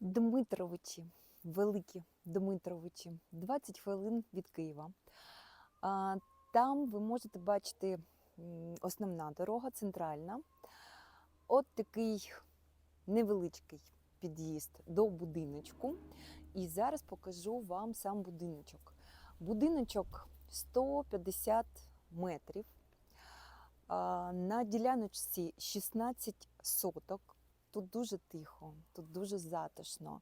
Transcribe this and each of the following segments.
Дмитровичі, великі Дмитровичі, 20 хвилин від Києва. Там ви можете бачити основна дорога, центральна. От такий невеличкий під'їзд до будиночку. І зараз покажу вам сам будиночок. Будиночок 150 метрів. На діляночці 16 соток. Тут дуже тихо, тут дуже затишно.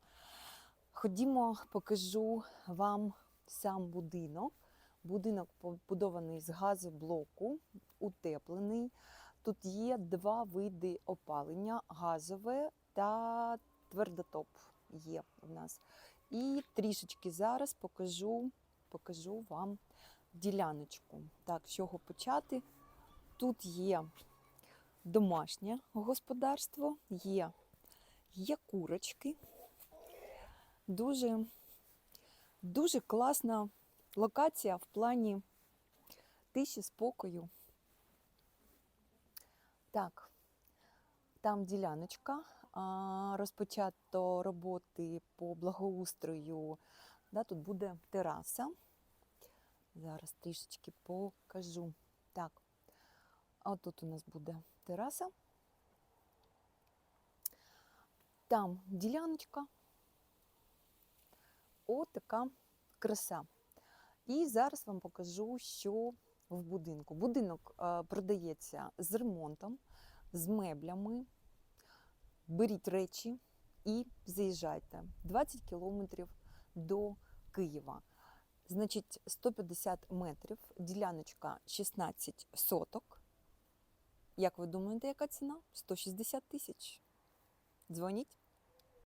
Ходімо, покажу вам сам будинок. Будинок побудований з газоблоку, утеплений. Тут є два види опалення: газове та твердотоп є в нас. І трішечки зараз покажу, покажу вам діляночку. Так, з чого почати? Тут є домашнє господарство, є, є курочки. Дуже, дуже класна локація в плані тиші, спокою. Так, там діляночка, розпочато роботи по благоустрою. Да, тут буде тераса. Зараз трішечки покажу. Так, а тут у нас буде тераса. Там діляночка. Така краса. І зараз вам покажу, що в будинку. Будинок е, продається з ремонтом, з меблями. Беріть речі і заїжджайте 20 кілометрів до Києва. Значить, 150 метрів, діляночка 16 соток. Як ви думаєте, яка ціна? 160 тисяч. Дзвоніть.